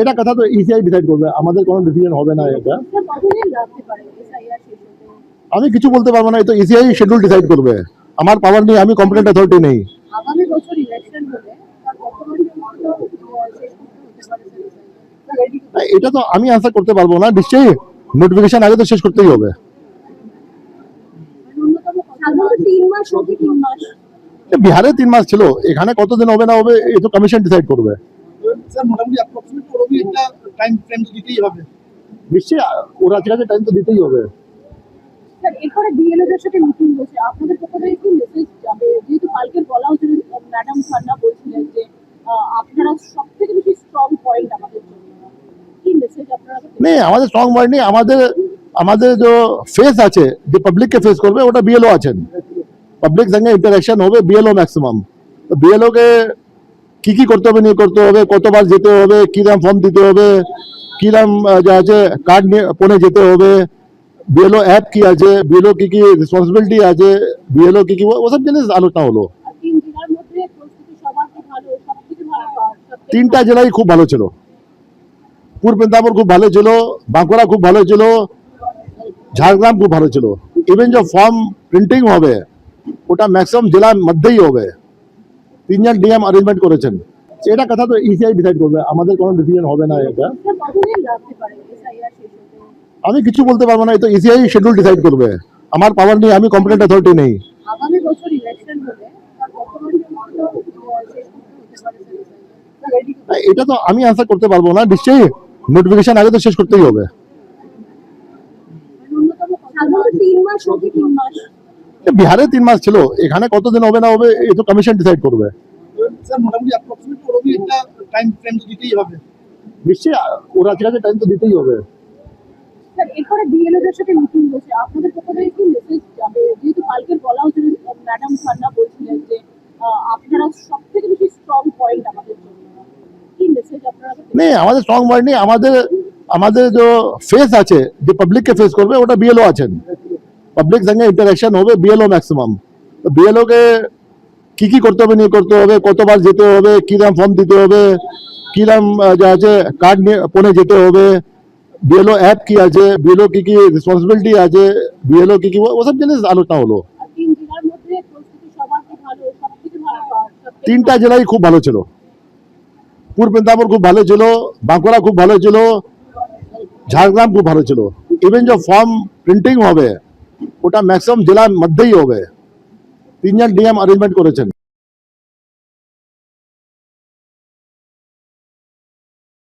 এটা কথা তো ইসিআই ডিসাইড করবে। আমাদের কোনো ডিসিশন হবে না এটা। আমি কিছু বলতে পারব না তো ইসিআই শিডিউল ডিসাইড করবে। আমার পাওয়ার নেই আমি কম্পিটেন্ট অথরিটি নেই। আগামী বছর ইলেকশন হলে এটা তো আমি আনসার করতে পারব না নিশ্চয়ই নোটিফিকেশন আগে তো শেষ করতেই হবে। এ বিহারে তিন মাস ছিল এখানে কতদিন হবে না হবে এই তো কমিশন ডিসাইড করবে। স্যার মোটামুটি অ্যাপ্রক্সিমেট ওরকমই একটা টাইম ফ্রেম দিতেই হবে। নিশ্চয়ই ওর কাছে টাইম তো দিতেই হবে। স্যার এরপরে বিএলওদের সাথে মিটিং হয়েছে। আপনাদের পক্ষ থেকে কি মেসেজ যাবে। যেহেতু কালকে বলা হয়েছিল ম্যাডাম খান্না বলছিলেন যে আহ, আপনারা সব থেকে বেশি স্ট্রং পয়েন্ট আমাদের জন্য। কি মেসেজ আপনারা নেই আমাদের স্ট্রং ওয়ার্ড নেই। আমাদের আমাদের যে ফেস আছে যে পাবলিককে ফেস করবে ওটা বিএলও আছেন। পাবলিক সঙ্গে ইন্টারাকশন হবে বিএলও ম্যাক্সিমাম তো বিএলও কে কি কি করতে হবে নিয়ে করতে হবে কতবার যেতে হবে কিরাম ফর্ম দিতে হবে কিরাম যা আছে কার্ড নিয়ে পনে যেতে হবে বিএলও অ্যাপ কি আছে বিএলও কি কি রেসপন্সিবিলিটি আছে বিএলও কি কি ওসব জিনিস আলোচনা হলো। তিনটা জেলাই খুব ভালো ছিল। পূর্ব মেদিনীপুর খুব ভালো ছিল বাঁকুড়া খুব ভালো ছিল ঝাড়গ্রাম খুব ভালো ছিল। ইভেন যে ফর্ম প্রিন্টিং হবে ওটা ম্যাক্সিমাম জেলার মধ্যেই হবে। তিনজন ডিএম অ্যারেঞ্জমেন্ট করেছেন। এটা কথা তো ইসিআই ডিসাইড করবে। আমাদের কোনো ডিসিশন হবে না এটা। আমি কিছু বলতে পারব না এই তো ইসিআই শিডিউল ডিসাইড করবে। আমার পাওয়ার নেই আমি কম্পিটেন্ট অথরিটি নেই। এটা তো আমি আনসার করতে পারব না নিশ্চয়ই নোটিফিকেশন আগে তো শেষ করতেই হবে। তিন মাস তিন মাস? বিহারে তিন মাস ছিল এখানে কতদিন হবে না হবে এই তো কমিশন ডিসাইড করবে। স্যার মোটামুটি একটা টাইম দিতেই হবে। নিশ্চয়ই ওর কাছে টাইম তো দিতেই হবে। এরপরে বিএলওদের সাথে মিটিং হয়েছে আপনাদের পক্ষ থেকে কি মেসেজ যাবে? যেহেতু কালকে বলা হয়েছিল ম্যাডাম খান্না বলছিলেন যে আপনারা সব থেকে বেশি স্ট্রং পয়েন্ট আমাদের জন্য। কি মেসেজ আপনারা নেই আমাদের স্ট্রং ওয়ার্ড নেই আমাদের আমাদের যে ফেস আছে যে পাবলিককে ফেস করবে ওটা বিএলও আছেন। পাবলিক সঙ্গে ইন্টারাকশন হবে বিএলও ম্যাক্সিমাম তো বিএলও কে কি কি করতে হবে নিয়ে করতে হবে কতবার যেতে হবে কিরাম ফর্ম দিতে হবে কিরাম যা আছে কার্ড নিয়ে যেতে হবে। বিএলও অ্যাপ কি আছে বিএলও কি কি রেসপন্সিবিলিটি আছে বিএলও কি কি ওসব জিনিস আলোচনা হলো। তিনটা জেলাই খুব ভালো ছিল। পূর্ব মেদিনীপুর খুব ভালো ছিল বাঁকুড়া খুব ভালো ছিল ঝাড়গ্রাম খুব ভালো ছিল। ইভেন যে ফর্ম প্রিন্টিং হবে ওটা ম্যাক্সিমাম জেলার মধ্যেই হবে। তিনজন ডিএম অ্যারেঞ্জমেন্ট করেছেন।